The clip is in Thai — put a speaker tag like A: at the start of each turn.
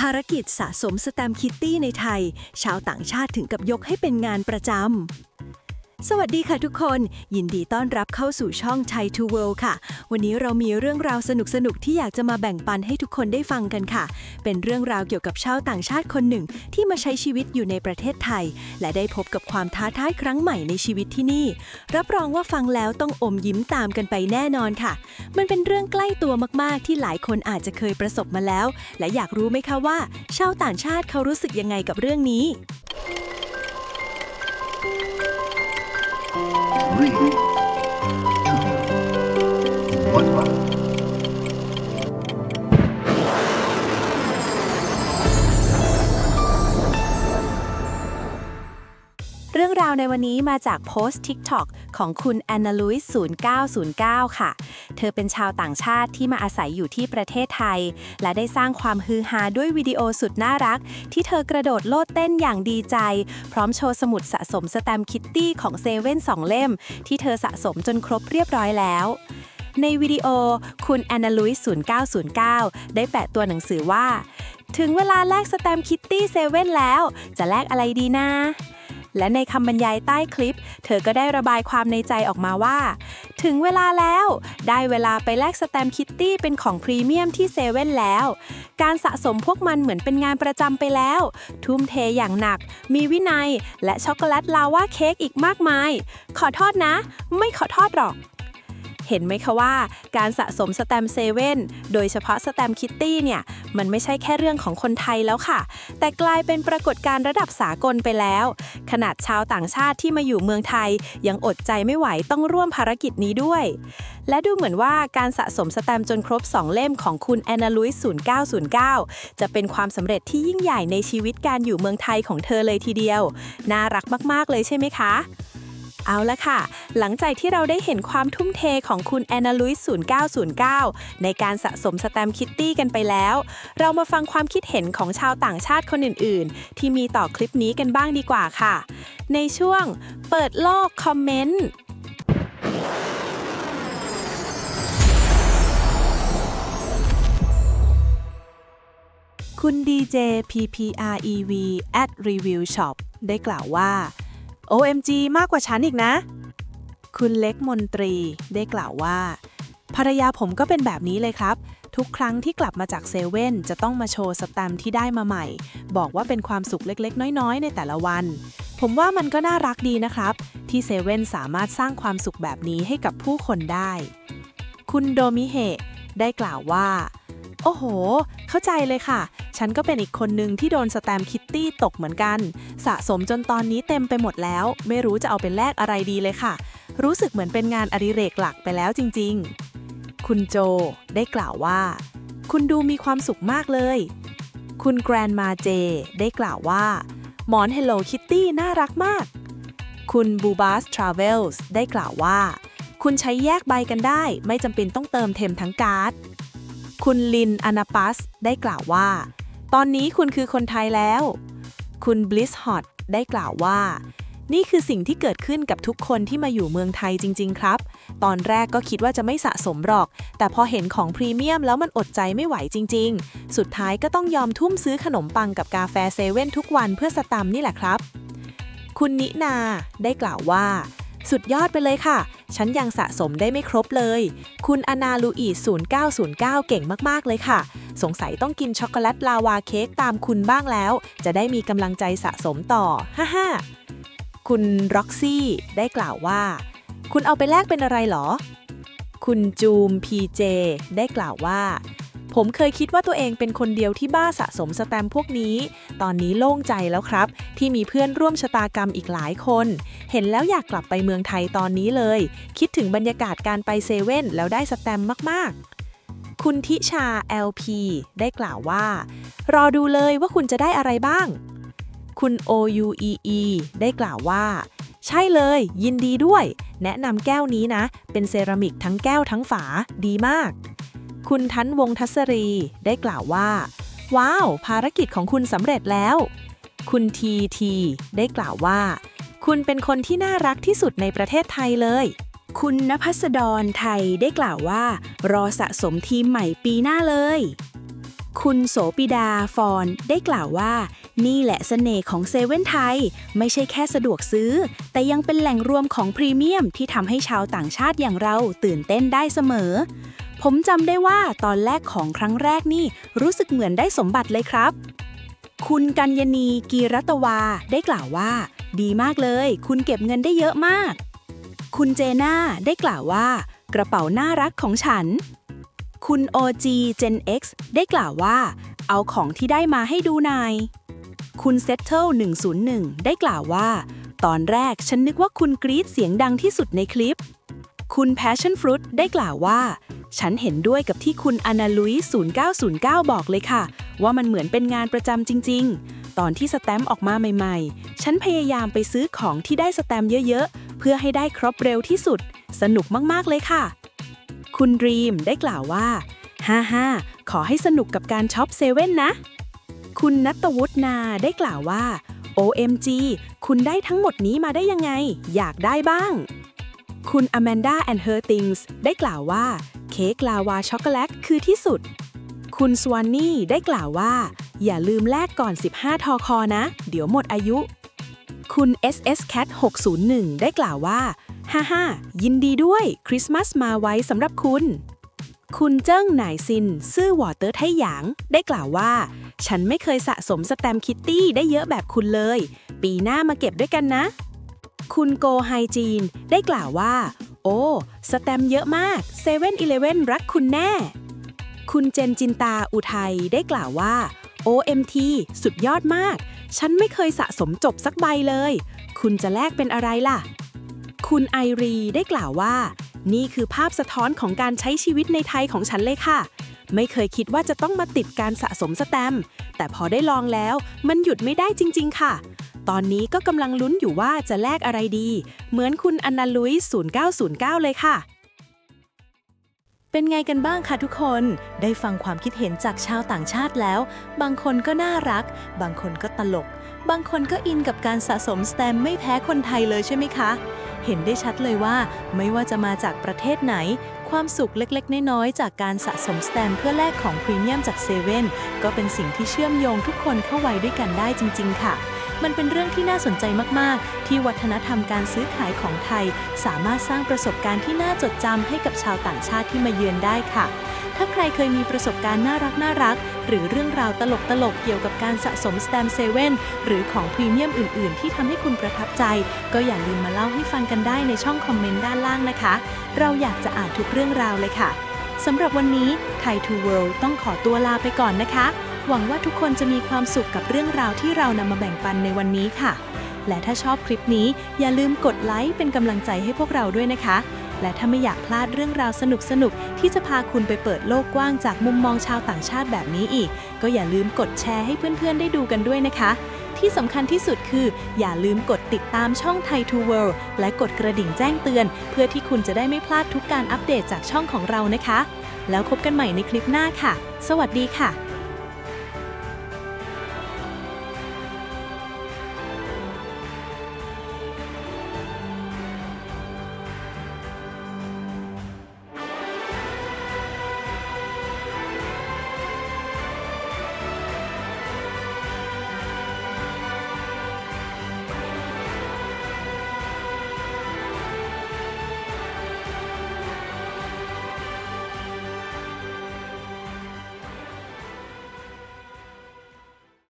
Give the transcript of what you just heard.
A: ภารกิจสะสมสแตมคิตตี้ในไทย ชาวต่างชาติถึงกับยกให้เป็นงานประจำ สวัสดีค่ะทุกคน ยินดีต้อนรับเข้าสู่ช่อง Thai to World ค่ะ วันนี้เรามีเรื่องราวสนุกๆที่อยากจะมาแบ่งปันให้ทุกคนได้ฟังกันค่ะ เป็นเรื่องราวเกี่ยวกับชาวต่างชาติคนหนึ่ง ที่มาใช้ชีวิตอยู่ในประเทศไทย และได้พบกับความท้าทายครั้งใหม่ในชีวิตที่นี่ รับรองว่าฟังแล้วต้องอมยิ้มตามกันไปแน่นอนค่ะ มันเป็นเรื่องใกล้ตัวมากๆ ที่หลายคนอาจจะเคยประสบมาแล้ว และอยากรู้ไหมคะว่า ชาวต่างชาติเขารู้สึกยังไงกับเรื่องนี้
B: Three, two, one,
C: รื่องราวในวันนี้มาจากโพสต์ TikTok ของคุณแอนนาลุยส์0909 ค่ะ เธอเป็นชาวต่างชาติที่มาอาศัยอยู่ที่ประเทศไทย และได้สร้างความฮือฮาด้วยวิดีโอสุดน่ารัก ที่เธอกระโดดโลดเต้นอย่างดีใจ พร้อมโชว์สมุดสะสมสแตมคิตตี้ของเซเว่นสองเล่ม ที่เธอสะสมจนครบเรียบร้อยแล้วในวิดีโอคุณแอนนาลุยส์0909 ได้แปะตัวหนังสือว่า ถึงเวลาแลกสแตมคิตตี้เซเว่นแล้ว จะแลกอะไรดีนะ และในคำบรรยายใต้คลิป เธอก็ได้ระบายความในใจออกมาว่า ถึงเวลาแล้ว ได้เวลาไปแลกสแตมป์คิตตี้เป็นของพรีเมียมที่เซเว่นแล้ว การสะสมพวกมันเหมือนเป็นงานประจำไปแล้ว ทุ่มเทอย่างหนัก มีวินัย และช็อกโกแลตลาวาเค้กอีกมากมาย ขอโทษนะ ไม่ขอโทษหรอก เห็นไหมคะว่า การสะสมสแตมเซเว่นโดยเฉพาะสแตมคิตตี้เนี่ยมันไม่ใช่แค่เรื่องของคนไทยแล้วค่ะ แต่กลายเป็นปรากฏการณ์ระดับสากลไปแล้ว ขนาดชาวต่างชาติที่มาอยู่เมืองไทย ยังอดใจไม่ไหวต้องร่วมภารกิจนี้ด้วย และดูเหมือนว่าการสะสมสแตมจนครบ 2 เล่มของคุณแอนนาลุยส์0909 จะเป็นความสำเร็จที่ยิ่งใหญ่ในชีวิตการอยู่เมืองไทยของเธอเลยทีเดียว น่ารักมาก ๆ เลยใช่ไหมคะ เอาละค่ะ หลังจากที่เราได้เห็นความทุ่มเทของคุณแอนนาลุยส์0909 ในการสะสมสแตมคิตตี้กันไปแล้ว เรามาฟังความคิดเห็นของชาวต่างชาติคนอื่น ๆ ที่มีต่อคลิปนี้กันบ้างดีกว่าค่ะ ในช่วงเปิดโลกคอมเมนต์คุณ DJ PPREV at Review Shop ได้กล่าวว่า OMG มากกว่าฉันอีกนะ คุณเล็กมนตรีได้กล่าวว่า ภรรยาผมก็เป็นแบบนี้เลยครับ ทุกครั้งที่กลับมาจากเซเว่นจะต้องมาโชว์สแตมที่ได้มาใหม่ บอกว่าเป็นความสุขเล็กๆ น้อยๆ ในแต่ละวัน ผมว่ามันก็น่ารักดีนะครับ ที่เซเว่นสามารถสร้างความสุขแบบนี้ให้กับผู้คนได้ คุณโดมิเฮะได้กล่าวว่า โอ้โห เข้าใจเลยค่ะ ฉันก็เป็นอีกคนหนึ่งที่โดนสแตมคิตตี้ตกเหมือนกัน สะสมจนตอนนี้เต็มไปหมดแล้ว ไม่รู้จะเอาไปแลกอะไรดีเลยค่ะ รู้สึกเหมือนเป็นงานอดิเรกหลักไปแล้วจริง ๆ คุณโจได้กล่าวว่า คุณดูมีความสุขมากเลย คุณแกรนมาเจ ได้กล่าวว่า หมอน Hello Kitty น่ารักมาก คุณบูบ a สทราเวลส์ได้กล่าวว่า คุณใช้แยกใบกันได้ ไม่จำเป็นต้องเติมเทมทั้งการ์ด คุณลินอนาปัสได้กล่าวว่า ตอนนี้คุณคือคนไทยแล้ว คุณบลิสฮอตได้กล่าวว่า นี่คือสิ่งที่เกิดขึ้นกับทุกคนที่มาอยู่เมืองไทยจริง ๆ ครับ ตอนแรกก็คิดว่าจะไม่สะสมหรอก แต่พอเห็นของพรีเมียมแล้วมันอดใจไม่ไหวจริง ๆ สุดท้ายก็ต้องยอมทุ่มซื้อขนมปังกับกาแฟเซเว่นทุกวันเพื่อสตัมนี่แหละครับ คุณนินาได้กล่าวว่า สุดยอดไปเลยค่ะ ฉันยังสะสมได้ไม่ครบเลย คุณอนาลูอี0909 เก่งมากๆเลยค่ะ สงสัยต้องกินช็อกโกแลตลาวาเค้กตามคุณบ้างแล้ว จะได้มีกำลังใจสะสมต่อ ฮ่าฮ่าคุณร็อกซี่ได้กล่าวว่า คุณเอาไปแลกเป็นอะไรหรอ คุณจูมพีเจได้กล่าวว่า ผมเคยคิดว่าตัวเองเป็นคนเดียวที่บ้าสะสมสแตมพวกนี้ ตอนนี้โล่งใจแล้วครับ ที่มีเพื่อนร่วมชะตากรรมอีกหลายคน เห็นแล้วอยากกลับไปเมืองไทยตอนนี้เลย คิดถึงบรรยากาศการไปเซเว่นแล้วได้สแตมมากๆคุณทิชา LP ได้กล่าวว่า รอดูเลยว่าคุณจะได้อะไรบ้าง คุณ OUEE ได้กล่าวว่า ใช่เลย ยินดีด้วย แนะนำแก้วนี้นะ เป็นเซรามิกทั้งแก้วทั้งฝา ดีมาก คุณทันวงศ์ทัศรีได้กล่าวว่า ว้าว ภารกิจของคุณสำเร็จแล้ว คุณทีทีได้กล่าวว่า คุณเป็นคนที่น่ารักที่สุดในประเทศไทยเลย
A: คุณนภัสดรไทยได้กล่าวว่า รอสะสมทีมใหม่ปีหน้าเลย คุณโสปิดาฟอนได้กล่าวว่า นี่แหละเสน่ห์ของเซเว่นไทย ไม่ใช่แค่สะดวกซื้อ แต่ยังเป็นแหล่งรวมของพรีเมียมที่ทำให้ชาวต่างชาติอย่างเราตื่นเต้นได้เสมอ ผมจำได้ว่าตอนแรกของครั้งแรกนี่ รู้สึกเหมือนได้สมบัติเลยครับ คุณกัญญณีกีรัตวาได้กล่าวว่า ดีมากเลย คุณเก็บเงินได้เยอะมาก คุณเจน่าได้กล่าวว่า กระเป๋าน่ารักของฉัน คุณ OG Gen X ได้กล่าวว่า เอาของที่ได้มาให้ดูหน่อยคุณ Settle 101 ได้กล่าวว่า ตอนแรกฉันนึกว่าคุณกรี๊ดเสียงดังที่สุดในคลิป คุณ Passion Fruit ได้กล่าวว่า ฉันเห็นด้วยกับที่คุณอนาลุย0909 บอกเลยค่ะ ว่ามันเหมือนเป็นงานประจำจริง ๆ ตอนที่สแตมป์ออกมาใหม่ๆ ฉันพยายามไปซื้อของที่ได้สแตมป์เยอะๆ เพื่อให้ได้ครบเร็วที่สุด สนุกมากๆเลยค่ะ คุณดรีมได้กล่าวว่า ฮ่าๆ ขอให้สนุกกับการช็อปเซเว่นนะ คุณนัตวุฒนาได้กล่าวว่า OMG คุณได้ทั้งหมดนี้มาได้ยังไง อยากได้บ้าง คุณ Amanda and Her Things ได้กล่าวว่า เค้กลาวาช็อกโกแลตคือที่สุด คุณสวานนี่ได้กล่าวว่า อย่าลืมแลกก่อน 15 ทอคอนะ เดี๋ยวหมดอายุ คุณ SS Cat 601 ได้กล่าวว่า ฮ่าฮ่ายินดีด้วย คริสต์มาสมาไว้สำหรับคุณ คุณเจิ้งหนายซิน ซื่อวอเตอร์ไทหยาง ได้กล่าวว่า ฉันไม่เคยสะสมสแตมคิตตี้ได้เยอะแบบคุณเลย ปีหน้ามาเก็บด้วยกันนะ คุณโกไฮจีน ได้กล่าวว่า โอ้ สแตมเยอะมากเซเว่นอีเลเว่นรักคุณแน่ คุณเจนจินตาอุทัยได้กล่าวว่า OMT สุดยอดมาก ฉันไม่เคยสะสมจบสักใบเลย คุณจะแลกเป็นอะไรล่ะ คุณไอรีได้กล่าวว่า นี่คือภาพสะท้อนของการใช้ชีวิตในไทยของฉันเลยค่ะ ไม่เคยคิดว่าจะต้องมาติดการสะสมสแตม แต่พอได้ลองแล้ว มันหยุดไม่ได้จริง ๆ ค่ะ ตอนนี้ก็กำลังลุ้นอยู่ว่าจะแลกอะไรดี เหมือนคุณอนาลุย0909 เลยค่ะ เป็นไงกันบ้างคะทุกคน ได้ฟังความคิดเห็นจากชาวต่างชาติแล้ว บางคนก็น่ารัก บางคนก็ตลก บางคนก็อินกับการสะสมสแตม์ไม่แพ้คนไทยเลยใช่ไหมคะเห็นได้ชัดเลยว่าไม่ว่าจะมาจากประเทศไหน ความสุขเล็กๆ น้อยๆ จากการสะสมสแตม์เพื่อแลกของพรีเมียมจากเซเว่นก็เป็นสิ่งที่เชื่อมโยงทุกคนเข้าไว้ด้วยกันได้จริง ๆ ค่ะ มันเป็นเรื่องที่น่าสนใจมาก ๆ ที่วัฒนธรรมการซื้อขายของไทย สามารถสร้างประสบการณ์ที่น่าจดจำให้กับชาวต่างชาติที่มาเยือนได้ค่ะ ถ้าใครเคยมีประสบการณ์น่ารักน่ารัก หรือเรื่องราวตลกๆเกี่ยวกับการสะสมสแตมเซเว่นหรือของพรีเมียมอื่น ๆ ที่ทำให้คุณประทับใจ ก็อย่าลืมมาเล่าให้ฟังกันได้ในช่องคอมเมนต์ด้านล่างนะคะ เราอยากจะอ่านทุกเรื่องราวเลยค่ะสำหรับวันนี้ไทยทูเวิลด์ต้องขอตัวลาไปก่อนนะคะ หวังว่าทุกคนจะมีความสุขกับเรื่องราวที่เรานำมาแบ่งปันในวันนี้ค่ะ และถ้าชอบคลิปนี้อย่าลืมกดไลค์เป็นกำลังใจให้พวกเราด้วยนะคะ และถ้าไม่อยากพลาดเรื่องราวสนุกๆที่จะพาคุณไปเปิดโลกกว้างจากมุมมองชาวต่างชาติแบบนี้อีก ก็อย่าลืมกดแชร์ให้เพื่อนๆ ได้ดูกันด้วยนะคะที่สำคัญที่สุดคือ อย่าลืมกดติดตามช่องไทย To World และกดกระดิ่งแจ้งเตือน เพื่อที่คุณจะได้ไม่พลาดทุกการอัปเดตจากช่องของเรานะคะ แล้วพบกันใหม่ในคลิปหน้าค่ะ สวัสดีค่ะ